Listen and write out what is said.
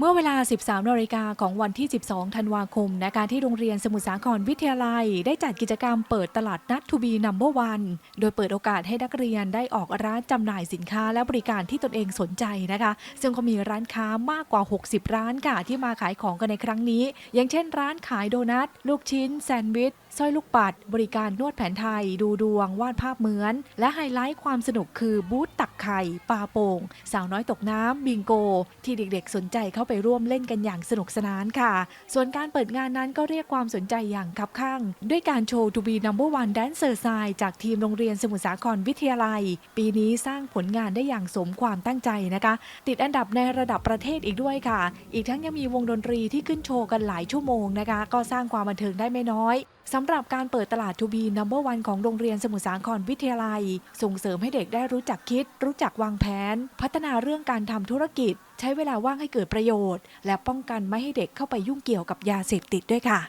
เมื่อเวลา 13นาฬิกาของวันที่ 12 ธันวาคมนะคะที่โรงเรียนสมุทรสาครวิทยาลัย ได้จัดกิจกรรมเปิดตลาดนัดทูบีนัมเบอร์วันโดยเปิดโอกาสให้นักเรียนได้ออกร้านจำหน่ายสินค้าและบริการที่ตนเองสนใจนะคะ ซึ่งก็มีร้านค้ามากกว่า 60 ร้านค่ะที่มาขายของกันในครั้งนี้ อย่างเช่น ร้านขายโดนัท ลูกชิ้น แซนด์วิช สร้อยลูกปัด บริการนวดแผนไทย ดูดวง วาดภาพเหมือน และไฮไลท์ความสนุกคือบูธตักไข่ปลาโป่ง สาวน้อยตกน้ำบิงโก ที่เด็กๆ สนใจเข้าไปร่วมเล่นกันอย่างสนุกสนานค่ะ ส่วนการเปิดงานนั้นก็เรียกความสนใจอย่างคับข้าง ด้วยการโชว์ To be number one dancer side จากทีมโรงเรียนสมุทรสาครวิทยาลัย ปีนี้สร้างผลงานได้อย่างสมความตั้งใจนะคะ ติดอันดับในระดับประเทศอีกด้วยค่ะ อีกทั้งยังมีวงดนตรีที่ขึ้นโชว์กันหลายชั่วโมงนะคะ ก็สร้างความบันเทิงได้ไม่น้อยสำำหรับการเปิดตลาดทูบีนัมเบอร์วันของโรงเรียนสมุทรสาครวิทยาลัย ส่งเสริมให้เด็กได้รู้จักคิด รู้จักวางแผน พัฒนาเรื่องการทำธุรกิจ ใช้เวลาว่างให้เกิดประโยชน์ และป้องกันไม่ให้เด็กเข้าไปยุ่งเกี่ยวกับยาเสพติดด้วยค่ะ